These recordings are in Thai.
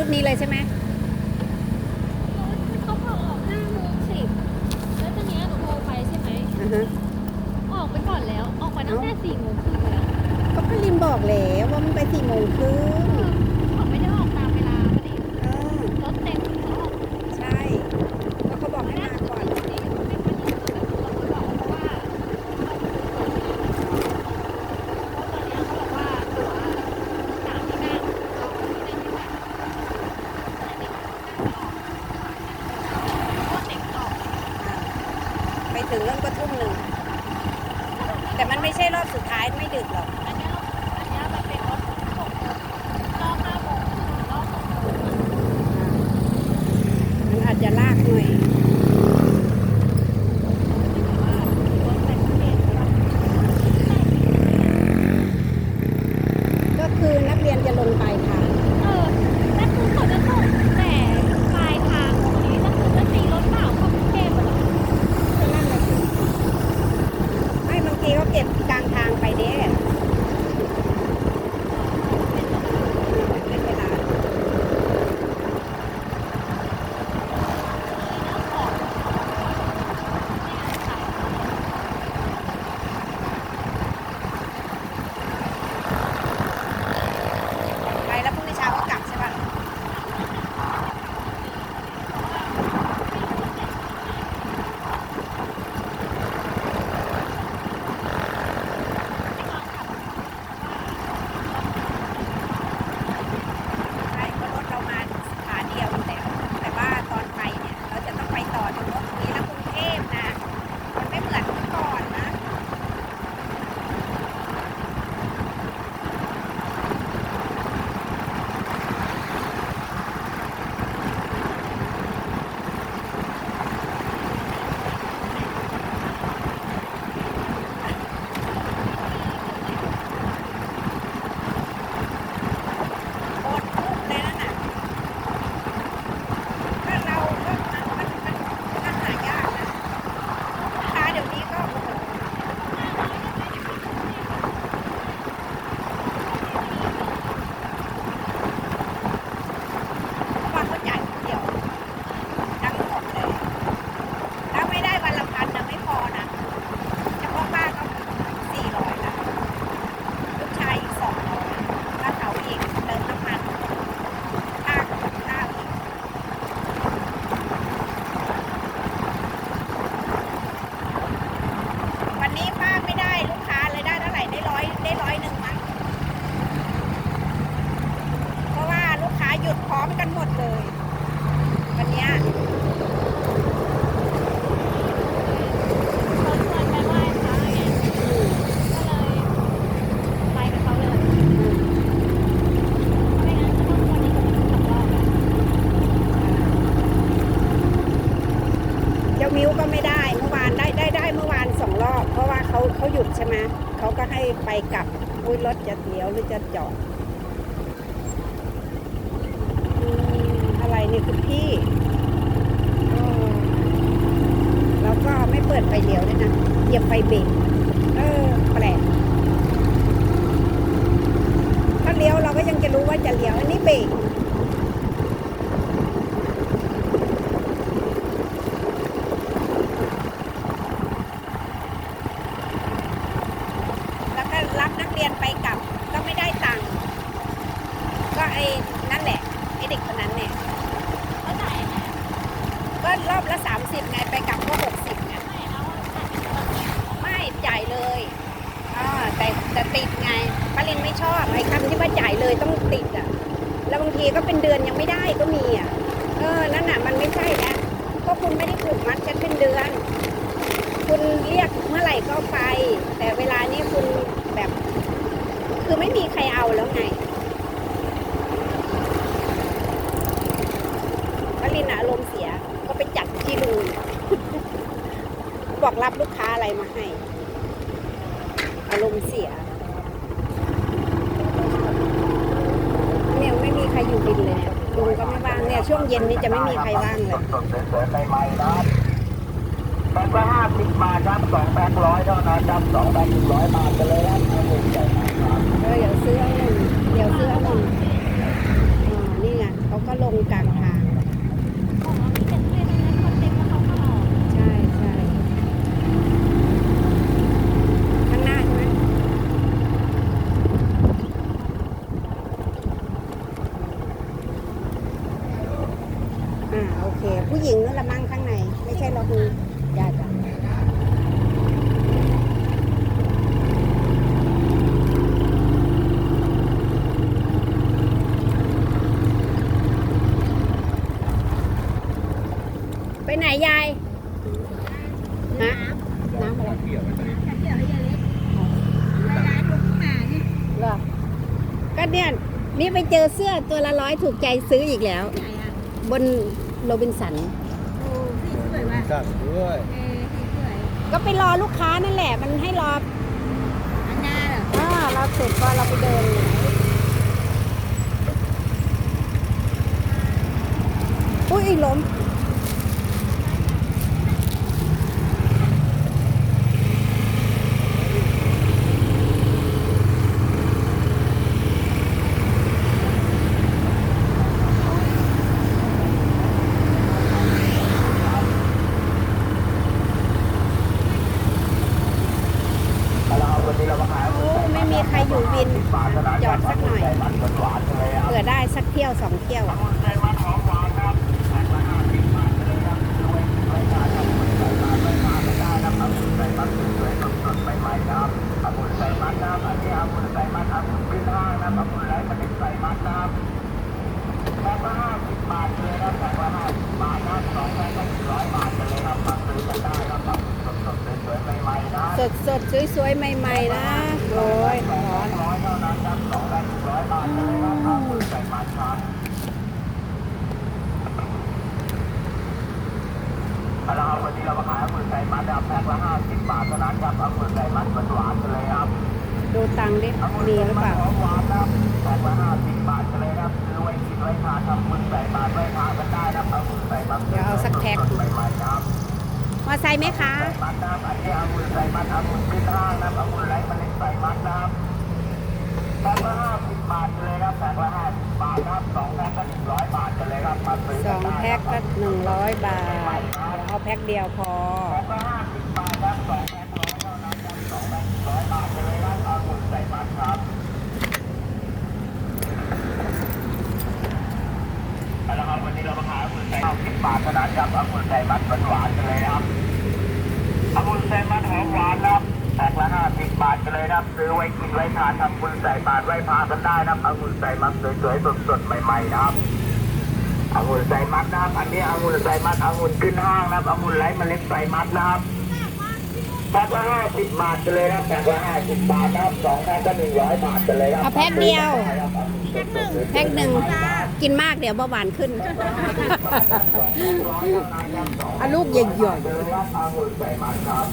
ชุดนี้เลยใช่ไหมเขาบอกออกห้าโมงสิบแล้วตอนเนี้ยหนูโทรไปใช่ไหมอ่าฮะออกไปก่อนแล้ว ออกไปตั้งแต่สี่โมงครึ่งแล้ว ก็พลินบอกแล้วว่ามันไปสี่โมงครึ่ง มกันหมดเลย วันเนี้ยเขาชวนไปไหว้พระไงก็เลยไปกับเขาเลยไม่งั้นก็ต้องวันนี้ก็ไม่ต้องกลับรอบแล้วเจ้ามิ้วก็ไม่ได้เมื่อวานได้ได้ได้เมื่อวานสองรอบ เพราะว่าเขาเขาหยุดใช่ไหมเขาก็ให้ไปกลับอุ้ยรถจะเลี้ยวหรือจะจอดอืมอะไรเนี่คุณพี่แล้วก็ไม่เปิดไฟเลี้ยวด้วยนะเหยียบไฟเบรกเออแปลกถ้าเลี้ยวเราก็ยังจะรู้ว่าจะเลี้ยวอันนี้เบรกแล้วก็รับนักเรียนไปกลับก็ไม่ได้ตังค์ก็ไอเด็กคนนั้นเนี่ย เขาจ่ายยังไง ก็รอบละสามสิบไงไปกลับก็หกสิบไง ไม่เอาจ่ายเป็นตอนนี้ ไม่จ่ายเลยอ่าแต่แต่ติดไงป้าลินไม่ชอบไอ้คำที่ว่าจ่าย เลยต้องติดอะ แล้วบางทีก็เป็นเดือนยังไม่ได้ก็มีอะ เออ นั่นน่ะ มันไม่ใช่นะเพราะคุณไม่ได้ผูกมัดฉันเป็นเดือน คุณเรียกเมื่อไหร่ก็ไป แต่เวลานี้คุณแบบ คือไม่มีใครเอาแล้วไงป้าลินอารมณ์เสีย ก็ไปจัดที่รูบอกรับลูกค้าอะไรมาให้ อารมณ์เสีย เนี่ยไม่มีใค รอยู่บินเลยเนี่ยลุงก็ไม่ว่างเนี่ยช่วงเย็นนี้จะไม่มีใครว่างเลยสดๆสวยๆใหม่ๆนะแบงค์ละห้าสิบบาทครับสองแบงค์ร้อยเท่านั้นครับสองแบงค์หนึ่งร้อยบาทกันเลยครับเอาหนึ่งใจนะครับเออเดี๋ยวซื้อเอาหนึ่งเดี๋ยวซื้อเอาหนึ่งอ่านี่ไงเขาก็ลงกลางทาง ของเรามีเป็นเพื่อนนั้นคนเต็มแล้วเขาก็ออก ใช่ใช่ข้างหน้าใช่ไหม อ่าโอเค ผู้หญิงนั่นละมั่งข้างใน ไม่ใช่เราดูยาจ้ะไปไหนยายฮะน้ำอะไรเดี๋ยวให้ยายเล็กเวลาดูข้างหน้านี่เหรอก็เนี่ยนี่ไปเจอเสื้อตัวละร้อยถูกใจซื้ออีกแล้ว ไหนอะ บน โรบินสัน โอ้สีสวยว่ะสั่งด้วยเออสีสวยก็ไปรอลูกค้านั่นแหละ มันให้รออันหน้าเหรออ่าเราเสร็จก็เราไปเดิน อุ้ยล้ม เราวันนี้เรามาขาย โอ้ไม่มีใครอยู่วินบาทเท่านั้นจอดสักหน่อยเผื่อได้สักเที่ยวสองเที่ยวใส่มันหอมหวานครับแพ็คละห้าสิบบาทเลยครับด้วยรายการทำบุญใส่บาตรไว้ทานนี้เอาบุญใส่มัดอันนะครับอันนี้เอาบุญใส่มันเอาบุญขึ้นห้างนะครับ ดสวยๆ ใหม่ๆ นะโอ้ยร้อนเท่านั้นครับสอาลยครับวันนี้เรามาขายองุ่นไก่มัดครับแพ็คละห้าสิบบาทเท่านั้นครับเองุ่นไก่มัดหวานๆกันเลยครับดูตังค์ดิมีหรือเปล่าหวานครับแพ็คละห้าสิบบาทกันเลยครับซื้อไว้กินไว้ทานทำบุญใส่บาตรไว้ทานกันได้นะครับองุ่นไก่มัดเดี๋ยวเอาสักแพ็คใหม่ๆครับ มอไซค์ไหมคะไก่มัดนะครับอันนี้องุ่นไก่มัดองุ่นขึ้นห้างรับองุ่นไหลเมล็ดไก่มัดนะครับแพ็คละห้าสิบบาทกันเลยครับแพ็คละห้าสิบบาทครับสองแพ็คก็หนึ่งร้อยบาทก็เลยครับสองแพ็กหนึ่งร้อยบาท เอาแพ็คเดียวพอแพ็คละห้าสิบบาทครับสองแพ็คร้อยเท่านั้นครับสองแพ็คร้อยบาทกันเลยครับองุ่นไก่มัดครับเอาละครับวันนี้เรามาขายองุ่นไก่สิบบาทเท่านั้นครับองุ่นไก่มัดหวานๆกันเลยนะครับองุ่นไก่มัดหอมหวานนะครับแพ็คละห้าสิบบาทกั นเลยนะครับ ซื้อไว้กินไว้ทานทำบุญใส่บาตรไว้พากันได้นะครับองุ่นใส่มัดสวยๆสดๆใหม่ๆนะครับองุ่นใส่มัดนะครับอันนี้องุ่นใส่มัดองุ่นขึ้นห้างนะครับองุ่นไร้เมล็ดใส่มัดนะครับแพ็คละห้าสิบบาทกันเลยนะครับแพ็คละห้าสิบบาทนะครับสองแพ็คก็หนึ่งร้อยบาทกันเลยครับเอาแพ็คเดียวแพ็คหนึ่งแพ็คหนึ่งกินมากเดี๋ยวเบาหวานขึ้นเอาลูกใหญ่เดินรับอางุ่นใส่มันครับ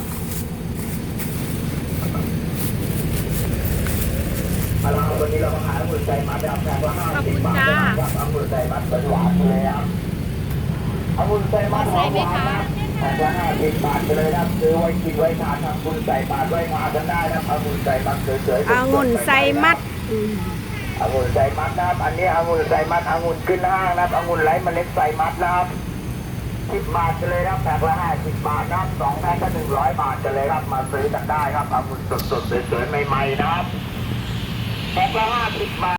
เอาละครับวันนี้เรามา ขายองุ่นใส่มันนะครับแพ็คละห้าสิบบาทนะครับองุ่นใส่มันหวานๆเลยครับองุ่นใส่มันหอมหวานนะแพ็คละห้าสิบบาทไปเลยครับซื้อไว้กินไว้ทานทำบุญใส่บาตรไว้มากันได้นะครับองุ่นใส่มันสวยๆๆเอางุ่นใส่มัดอืมองุ่นใส่มัดนะครับอันนี้องุ่นใส่มัดองุ่นขึ้นห้างนะครับองุ่นไร้เมล็ดใส่มัดนะครับสิบบาทกันเลยนะครับแพ็คละห้าสิบบาทนะครับสองแพ็คก็หนึ่งร้อยบาทกันเลยครับ มาซื้อกันได้ครับองุ่นสดๆสวยๆใหม่ๆนะครับ แพ็คละห้าสิบบาท